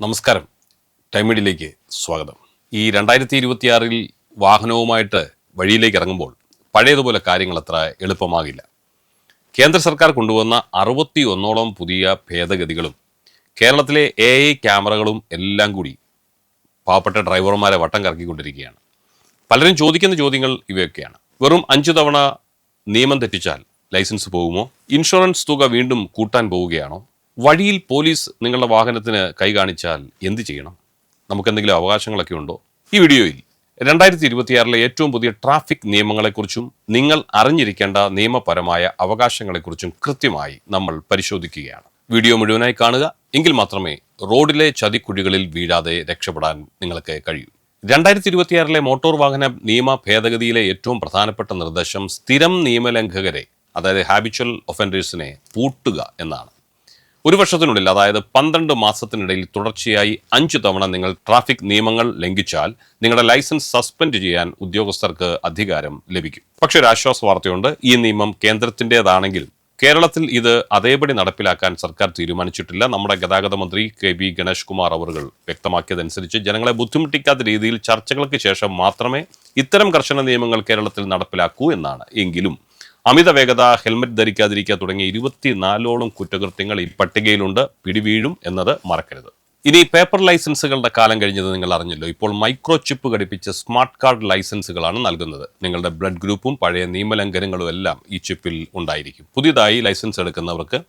നമസ്കാരം. ടൈമിഡിലേക്ക് സ്വാഗതം. ഈ രണ്ടായിരത്തി ഇരുപത്തിയാറിൽ വാഹനവുമായിട്ട് വഴിയിലേക്ക് ഇറങ്ങുമ്പോൾ പഴയതുപോലെ കാര്യങ്ങൾ അത്ര എളുപ്പമാകില്ല. കേന്ദ്ര സർക്കാർ കൊണ്ടുവന്ന അറുപത്തി ഒന്നോളം പുതിയ ഭേദഗതികളും കേരളത്തിലെ എ ഐ ക്യാമറകളും എല്ലാം കൂടി പാവപ്പെട്ട ഡ്രൈവർമാരെ വട്ടം കറക്കിക്കൊണ്ടിരിക്കുകയാണ്. പലരും ചോദിക്കുന്ന ചോദ്യങ്ങൾ ഇവയൊക്കെയാണ്. വെറും അഞ്ചു തവണ നിയമം തെറ്റിച്ചാൽ ലൈസൻസ് പോകുമോ? ഇൻഷുറൻസ് തുക വീണ്ടും കൂട്ടാൻ പോവുകയാണോ വഴിയിൽ പോലീസ് നിങ്ങളുടെ വാഹനത്തിന് കൈ കാണിച്ചാൽ എന്ത് ചെയ്യണം? നമുക്കെന്തെങ്കിലും അവകാശങ്ങളൊക്കെ ഉണ്ടോ? ഈ വീഡിയോയിൽ രണ്ടായിരത്തി ഇരുപത്തിയാറിലെ ഏറ്റവും പുതിയ ട്രാഫിക് നിയമങ്ങളെക്കുറിച്ചും നിങ്ങൾ അറിഞ്ഞിരിക്കേണ്ട നിയമപരമായ അവകാശങ്ങളെക്കുറിച്ചും കൃത്യമായി നമ്മൾ പരിശോധിക്കുകയാണ്. വീഡിയോ മുഴുവനായി കാണുക. എങ്കിൽ മാത്രമേ റോഡിലെ ചതിക്കുഴികളിൽ വീഴാതെ രക്ഷപ്പെടാൻ നിങ്ങൾക്ക് കഴിയൂ. രണ്ടായിരത്തി ഇരുപത്തിയാറിലെ മോട്ടോർ വാഹന നിയമ ഭേദഗതിയിലെ ഏറ്റവും പ്രധാനപ്പെട്ട നിർദ്ദേശം സ്ഥിരം നിയമലംഘകരെ അതായത് ഹാബിച്വൽ ഒഫൻഡേഴ്സിനെ പൂട്ടുക എന്നാണ്. ഒരു വർഷത്തിനുള്ളിൽ അതായത് പന്ത്രണ്ട് മാസത്തിനിടയിൽ തുടർച്ചയായി അഞ്ചു തവണ നിങ്ങൾ ട്രാഫിക് നിയമങ്ങൾ ലംഘിച്ചാൽ നിങ്ങളുടെ ലൈസൻസ് സസ്പെൻഡ് ചെയ്യാൻ ഉദ്യോഗസ്ഥർക്ക് അധികാരം ലഭിക്കും. പക്ഷേ ഒരു ആശ്വാസ വാർത്തയുണ്ട്. ഈ നിയമം കേന്ദ്രത്തിന്റെതാണെങ്കിൽ കേരളത്തിൽ ഇത് അതേപടി നടപ്പിലാക്കാൻ സർക്കാർ തീരുമാനിച്ചിട്ടില്ല. നമ്മുടെ ഗതാഗത മന്ത്രി കെ ബി ഗണേഷ് കുമാർ അവറുകൾ വ്യക്തമാക്കിയതനുസരിച്ച് ജനങ്ങളെ ബുദ്ധിമുട്ടിക്കാത്ത രീതിയിൽ ചർച്ചകൾക്ക് ശേഷം മാത്രമേ ഇത്തരം കർശന നിയമങ്ങൾ കേരളത്തിൽ നടപ്പിലാക്കൂ എന്നാണ്. എങ്കിലും അമിത വേഗത ഹെൽമറ്റ് ധരിക്കാതിരിക്കുക തുടങ്ങിയ ഇരുപത്തിനാലോളം കുറ്റകൃത്യങ്ങൾ ഈ പട്ടികയിലുണ്ട്. പിടിവീഴും എന്നത് മറക്കരുത്. ഇനി പേപ്പർ ലൈസൻസുകളുടെ കാലം കഴിഞ്ഞത് നിങ്ങൾ അറിഞ്ഞല്ലോ. ഇപ്പോൾ മൈക്രോ ചിപ്പ് ഘടിപ്പിച്ച സ്മാർട്ട് കാർഡ് ലൈസൻസുകളാണ് നൽകുന്നത്. നിങ്ങളുടെ ബ്ലഡ് ഗ്രൂപ്പും പഴയ നിയമലംഘനങ്ങളും എല്ലാം ഈ ചിപ്പിൽ ഉണ്ടായിരിക്കും. പുതിയതായി ലൈസൻസ് എടുക്കുന്നവർക്ക്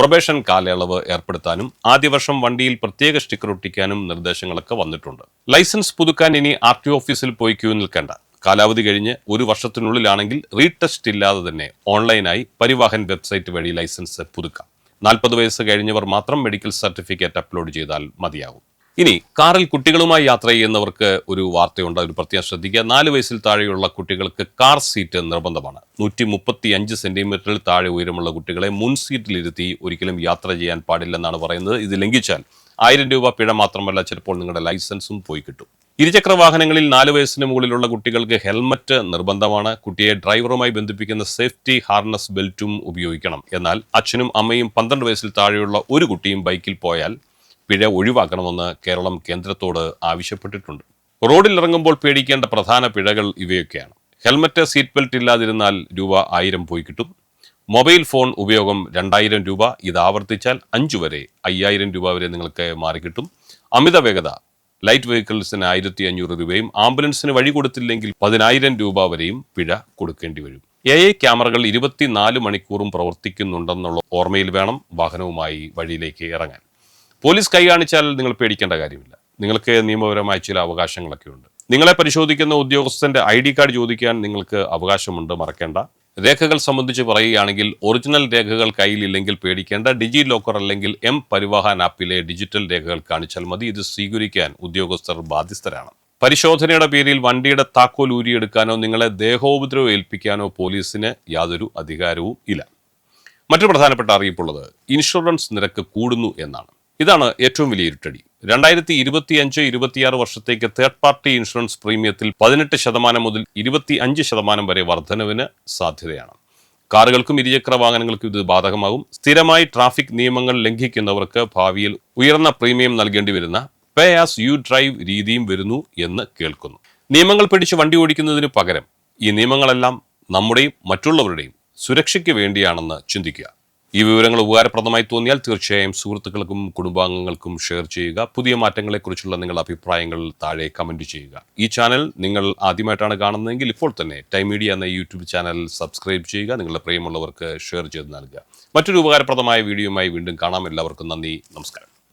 പ്രൊബേഷൻ കാലയളവ് ഏർപ്പെടുത്താനും ആദ്യ വർഷം വണ്ടിയിൽ പ്രത്യേക സ്റ്റിക്കർ ഒട്ടിക്കാനും നിർദ്ദേശങ്ങളൊക്കെ വന്നിട്ടുണ്ട്. ലൈസൻസ് പുതുക്കാൻ ഇനി ആർ ടി ഓഫീസിൽ പോയി ക്യൂ നിൽക്കേണ്ട. കാലാവധി കഴിഞ്ഞ് ഒരു വർഷത്തിനുള്ളിലാണെങ്കിൽ റീടെസ്റ്റ് ഇല്ലാതെ തന്നെ ഓൺലൈനായി പരിവാഹൻ വെബ്സൈറ്റ് വഴി ലൈസൻസ് പുതുക്കാം. നാൽപ്പത് വയസ്സ് കഴിഞ്ഞവർ മാത്രം മെഡിക്കൽ സർട്ടിഫിക്കറ്റ് അപ്ലോഡ് ചെയ്താൽ മതിയാകും ഇനി കാറിൽ കുട്ടികളുമായി യാത്ര ചെയ്യുന്നവർക്ക് ഒരു വാർത്തയുണ്ട്. ഒരു പ്രത്യേകം ശ്രദ്ധിക്കുക. നാല് വയസ്സിൽ താഴെയുള്ള കുട്ടികൾക്ക് കാർ സീറ്റ് നിർബന്ധമാണ്. നൂറ്റി മുപ്പത്തി അഞ്ച് സെന്റിമീറ്ററിൽ താഴെ ഉയരമുള്ള കുട്ടികളെ മുൻ സീറ്റിലിരുത്തി ഒരിക്കലും യാത്ര ചെയ്യാൻ പാടില്ലെന്നാണ് പറയുന്നത്. ഇത് ലംഘിച്ചാൽ ആയിരം രൂപ പിഴ മാത്രമല്ല ചിലപ്പോൾ നിങ്ങളുടെ ലൈസൻസും പോയി കിട്ടും. ഇരുചക്ര വാഹനങ്ങളിൽ നാല് വയസ്സിന് മുകളിലുള്ള കുട്ടികൾക്ക് ഹെൽമറ്റ് നിർബന്ധമാണ്. കുട്ടിയെ ഡ്രൈവറുമായി ബന്ധിപ്പിക്കുന്ന സേഫ്റ്റി ഹാർനസ് ബെൽറ്റും ഉപയോഗിക്കണം. എന്നാൽ അച്ഛനും അമ്മയും പന്ത്രണ്ട് വയസ്സിൽ താഴെയുള്ള ഒരു കുട്ടിയും ബൈക്കിൽ പോയാൽ പിഴ ഒഴിവാക്കണമെന്ന് കേരളം കേന്ദ്രത്തോട് ആവശ്യപ്പെട്ടിട്ടുണ്ട്. റോഡിൽ ഇറങ്ങുമ്പോൾ പേടിക്കേണ്ട പ്രധാന പിഴകൾ ഇവയൊക്കെയാണ്. ഹെൽമറ്റ് സീറ്റ് ബെൽറ്റ് ഇല്ലാതിരുന്നാൽ രൂപ ആയിരം പോയി കിട്ടും. മൊബൈൽ ഫോൺ ഉപയോഗം രണ്ടായിരം രൂപ. ഇത് ആവർത്തിച്ചാൽ അഞ്ചു വരെ അയ്യായിരം രൂപ വരെ നിങ്ങൾക്ക് മാറിക്കിട്ടും അമിത വേഗത ലൈറ്റ് വെഹിക്കിൾസിന് ആയിരത്തി അഞ്ഞൂറ് രൂപയും ആംബുലൻസിന് വഴി കൊടുത്തില്ലെങ്കിൽ പതിനായിരം രൂപ വരെയും പിഴ കൊടുക്കേണ്ടി വരും. എ ഐ ക്യാമറകൾ ഇരുപത്തിനാല് മണിക്കൂറും പ്രവർത്തിക്കുന്നുണ്ടെന്നുള്ള ഓർമ്മയിൽ വേണം വാഹനവുമായി വഴിയിലേക്ക് ഇറങ്ങാൻ. പോലീസ് കൈ കാണിച്ചാൽ നിങ്ങൾ പേടിക്കേണ്ട കാര്യമില്ല. നിങ്ങൾക്ക് നിയമപരമായ ചില അവകാശങ്ങളൊക്കെ ഉണ്ട് നിങ്ങളെ പരിശോധിക്കുന്ന ഉദ്യോഗസ്ഥന്റെ ഐ ഡി കാർഡ് ചോദിക്കാൻ നിങ്ങൾക്ക് അവകാശമുണ്ട് മറക്കേണ്ട. രേഖകൾ സംബന്ധിച്ച് പറയുകയാണെങ്കിൽ ഒറിജിനൽ രേഖകൾ കയ്യിലില്ലെങ്കിൽ പേടിക്കേണ്ട ഡിജി ലോക്കർ അല്ലെങ്കിൽ എം പരിവാഹൻ ആപ്പിലെ ഡിജിറ്റൽ രേഖകൾ കാണിച്ചാൽ മതി. ഇത് സ്വീകരിക്കാൻ ഉദ്യോഗസ്ഥർ ബാധ്യസ്ഥരാണ്. പരിശോധനയുടെ പേരിൽ വണ്ടിയുടെ താക്കോൽ ഊരിയെടുക്കാനോ നിങ്ങളെ ദേഹോപദ്രവം ഏൽപ്പിക്കാനോ പോലീസിന് യാതൊരു അധികാരവും ഇല്ല. മറ്റു പ്രധാനപ്പെട്ട അറിയിപ്പുള്ളത് ഇൻഷുറൻസ് നിരക്ക് കൂടുന്നു എന്നാണ്. ഇതാണ് ഏറ്റവും വലിയ ഇരുട്ടടി. രണ്ടായിരത്തി ഇരുപത്തിയഞ്ച് ഇരുപത്തിയാറ് വർഷത്തേക്ക് തേർഡ് പാർട്ടി ഇൻഷുറൻസ് പ്രീമിയത്തിൽ പതിനെട്ട് ശതമാനം മുതൽ ഇരുപത്തി അഞ്ച് ശതമാനം വരെ വർധനവിന് സാധ്യതയാണ്. കാറുകൾക്കും ഇരുചക്ര വാഹനങ്ങൾക്കും ഇത് ബാധകമാകും. സ്ഥിരമായി ട്രാഫിക് നിയമങ്ങൾ ലംഘിക്കുന്നവർക്ക് ഭാവിയിൽ ഉയർന്ന പ്രീമിയം നൽകേണ്ടി വരുന്ന പേ ആസ് യു ഡ്രൈവ് രീതിയും വരുന്നു എന്ന് കേൾക്കുന്നു. നിയമങ്ങൾ പിടിച്ച് വണ്ടി ഓടിക്കുന്നതിന് പകരം ഈ നിയമങ്ങളെല്ലാം നമ്മുടെയും മറ്റുള്ളവരുടെയും സുരക്ഷയ്ക്ക് വേണ്ടിയാണെന്ന് ചിന്തിക്കുക. ഈ വിവരങ്ങൾ ഉപകാരപ്രദമായി തോന്നിയാൽ തീർച്ചയായും സുഹൃത്തുക്കൾക്കും കുടുംബാംഗങ്ങൾക്കും ഷെയർ ചെയ്യുക. പുതിയ മാറ്റങ്ങളെക്കുറിച്ചുള്ള നിങ്ങളുടെ അഭിപ്രായങ്ങൾ താഴെ കമന്റ് ചെയ്യുക. ഈ ചാനൽ നിങ്ങൾ ആദ്യമായിട്ടാണ് കാണുന്നതെങ്കിൽ ഇപ്പോൾ തന്നെ ടൈം മീഡിയ എന്ന യൂട്യൂബ് ചാനൽ സബ്സ്ക്രൈബ് ചെയ്യുക. നിങ്ങളുടെ പ്രിയമുള്ളവർക്ക് ഷെയർ ചെയ്ത് നൽകുക. മറ്റൊരു ഉപകാരപ്രദമായ വീഡിയോയുമായി വീണ്ടും കാണാം. എല്ലാവർക്കും നന്ദി. നമസ്കാരം.